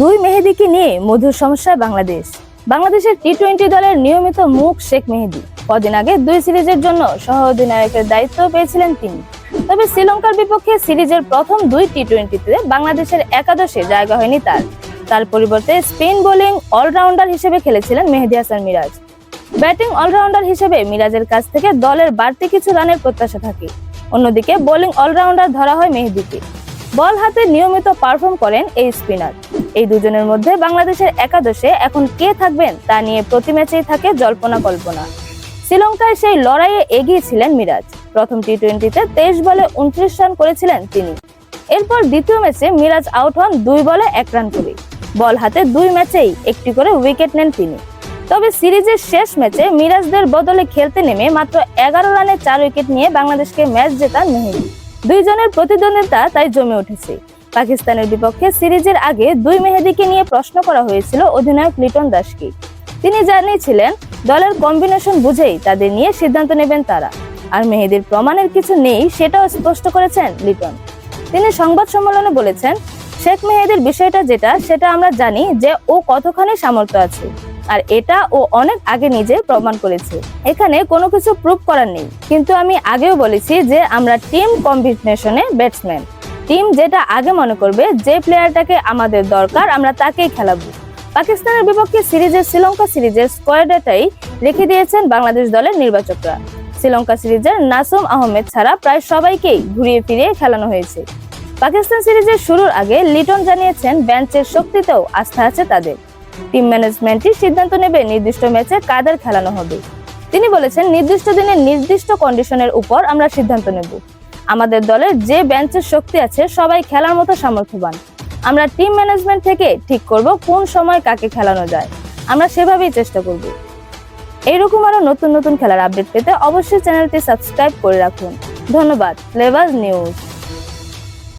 দুই মেহেদিকে নিয়ে মধুর সমস্যায় বাংলাদেশ। বাংলাদেশের টি টোয়েন্টি দলের নিয়মিত মুখ শেখ মেহেদি। কদিন আগে দুই সিরিজের জন্য সহ অধিনায়কের দায়িত্ব পেয়েছিলেন তিনি। তবে শ্রীলঙ্কার বিপক্ষে সিরিজের প্রথম দুই টি টোয়েন্টিতে বাংলাদেশের একাদশে জায়গা হয়নি তার। তার পরিবর্তে স্পিন বোলিং অলরাউন্ডার হিসেবে খেলেছিলেন মেহেদি হাসান মিরাজ। ব্যাটিং অলরাউন্ডার হিসেবে মিরাজের কাছ থেকে দলের বাড়তি কিছু রানের প্রত্যাশা থাকে। অন্যদিকে বোলিং অলরাউন্ডার ধরা হয় মেহেদিকে। বল হাতে নিয়মিত পারফর্ম করেন এই স্পিনার। এই দুজনের মধ্যে বাংলাদেশের একাদশে এখন কে থাকবেন তা নিয়ে প্রতি ম্যাচেই থাকে জল্পনা কল্পনা। শ্রীলঙ্কায় সেই লড়াইয়ে এগিয়ে ছিলেন মিরাজ। প্রথম টি টোয়েন্টিতে তেইশ বলে উনত্রিশ রান করেছিলেন তিনি। এরপর দ্বিতীয় ম্যাচে মিরাজ আউট হন দুই বলে এক রান করে। বল হাতে দুই ম্যাচেই একটি করে উইকেট নেন তিনি। তবে সিরিজের শেষ ম্যাচে মিরাজদের বদলে খেলতে নেমে মাত্র এগারো রানে চার উইকেট নিয়ে বাংলাদেশকে ম্যাচ জেতান মেহেদি। দুইজনের প্রতিদ্বন্দ্বিতা তাই জমে উঠেছে। পাকিস্তানের বিপক্ষে সিরিজের আগে দুই মেহেদিকে নিয়ে প্রশ্ন করা হয়েছিল অধিনায়ক লিটন দাসকে। তিনি জানিয়েছিলেন, দলের কম্বিনেশন বুঝেই তাদের নিয়ে সিদ্ধান্ত নেবেন তারা। আর মেহেদির প্রমাণের কিছু নেই, সেটাও স্পষ্ট করেছেন লিটন। তিনি সংবাদ সম্মেলনে বলেছেন, শেখ মেহেদির বিষয়টা যেটা, সেটা আমরা জানি যে ও কতখানি সামর্থ্য আছে। আর এটা ও অনেক আগে নিজে প্রমাণ করেছে। এখানে কোনো কিছু প্রুভ করার নেই। কিন্তু আমি আগেও বলেছি যে আমরা টিম কম্বিনেশনে ব্যাটসম্যান টিম যেটা আগে মনে করবে যে প্লেয়ারটাকে আমাদের দরকার, আমরা তাকেই খেলাবো। পাকিস্তানের বিপক্ষে সিরিজের শ্রীলঙ্কা সিরিজের স্কোয়াডটাই রেখে দিয়েছেন বাংলাদেশ দলের নির্বাচকরা। শ্রীলঙ্কা সিরিজের নাসুম আহমেদ ছাড়া প্রায় সবাইকেই ঘুরিয়ে ফিরিয়ে খেলানো হয়েছে। পাকিস্তান সিরিজের শুরুর আগে লিটন জানিয়েছেন বেঞ্চের শক্তিতেও আস্থা আছে তাদের। টিম ম্যানেজমেন্টই সিদ্ধান্ত নেবে নির্দিষ্ট ম্যাচে কাদের খেলানো হবে। তিনি বলেছেন, নির্দিষ্ট দিনের নির্দিষ্ট কন্ডিশনের উপর আমরা সিদ্ধান্ত নেব। আমাদের দলের যে বেঞ্চের শক্তি আছে, সবাই খেলার মতো সামর্থ্যবান। আমরা টিম ম্যানেজমেন্ট থেকে ঠিক করব কোন সময় কাকে খেলানো যায়। আমরা সেভাবেই চেষ্টা করব। এইরকম আরও নতুন নতুন খেলার আপডেট পেতে অবশ্যই চ্যানেলটি সাবস্ক্রাইব করে রাখুন। ধন্যবাদ। Flavour news